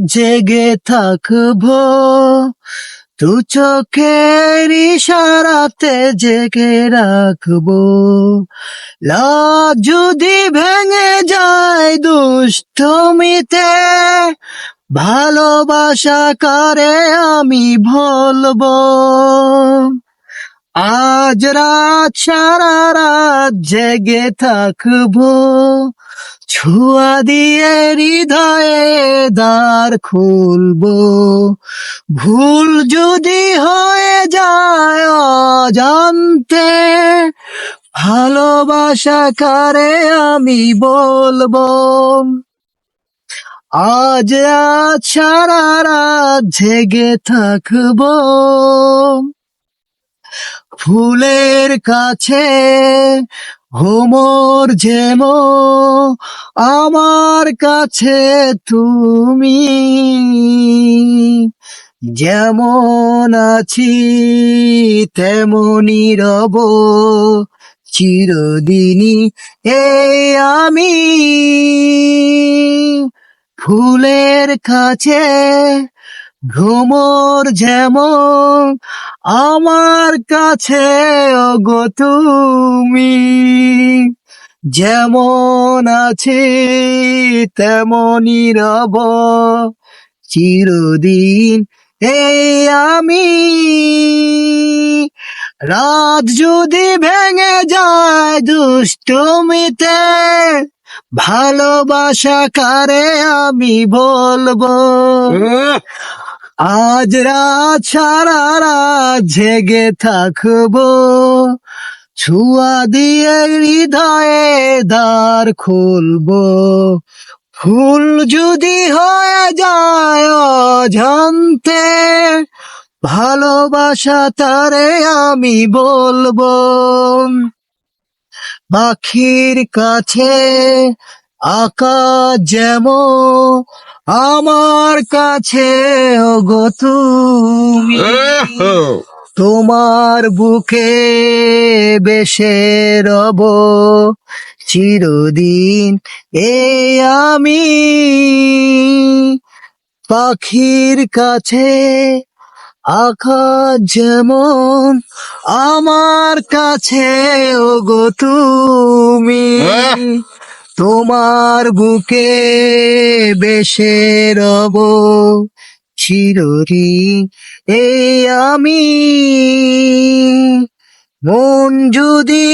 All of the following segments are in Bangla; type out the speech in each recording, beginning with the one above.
জেগে থাকব। তু চোখের ইশারাতে জেগে রাখব। লাজ যদি ভেঙে যায় দুষ্টমিতে ভালোবাসা করে আমি বলব আজ রাত, সারা রাত জেগে থাকব। ছুয়া দিয়ে হৃদয়ে দ্বার খুলব। ভুল যদি হয়ে যায় অজান্তে, ভালোবাসা করে আমি বলব? আজ সারা রাত জেগে থাকব। ফুলের কাছে হোমর যেম আমার কাছে তুমি। যেমন আছি তেমনই রব। চিরদিনই এই আমি। ফুলের কাছে ভ্রমর যেমন আমার কাছে অগো তুমি। যেমন আছে, তেমনই রব। চিরদিন এই আমি। রাত যদি ভেঙে যায় দুষ্টমিতে, ভালোবাসা কারে আমি বলব? আজ রাত সারা রাত জেগে থাকব। ছুয়া দিয়ে হৃদয়ে দ্বার খুলবো। ফুল যদি হয়ে যায় অজান্তে ভালোবাসা তারে আমি বলব। পাখির কাছে আকাশ যেমন আমার কাছে ওগো তুমি। তোমার বুকে বেশে রব চিরদিন এ আমি। পাখির কাছে আকাশ যেমন আমার কাছে ওগো তুমি। তোমার বুকে বেশে রব চিরদিন এই আমি মন যদি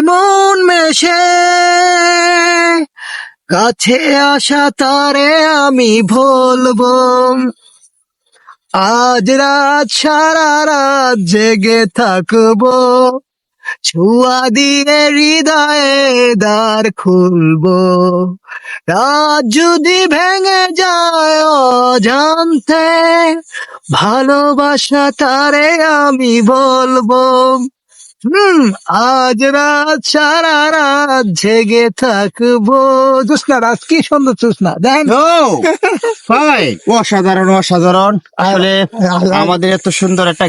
মন মেশে, কাছে আসা তারে আমি বলব আজ রাত সারা রাত জেগে থাকব। ছুয়া দিয়ে হৃদয়ে দ্বার খুলবো। রাত যদি ভেঙে যায় অজান্তে ভালোবাসা তারে আমি বলব। হুম আজ রাত সারা রাত জেগে থাকব। জোসনা রাত কি সুন্দর জোসনা দেন। ফাইন অসাধারণ অসাধারণ। আসলে আমাদের এত সুন্দর একটা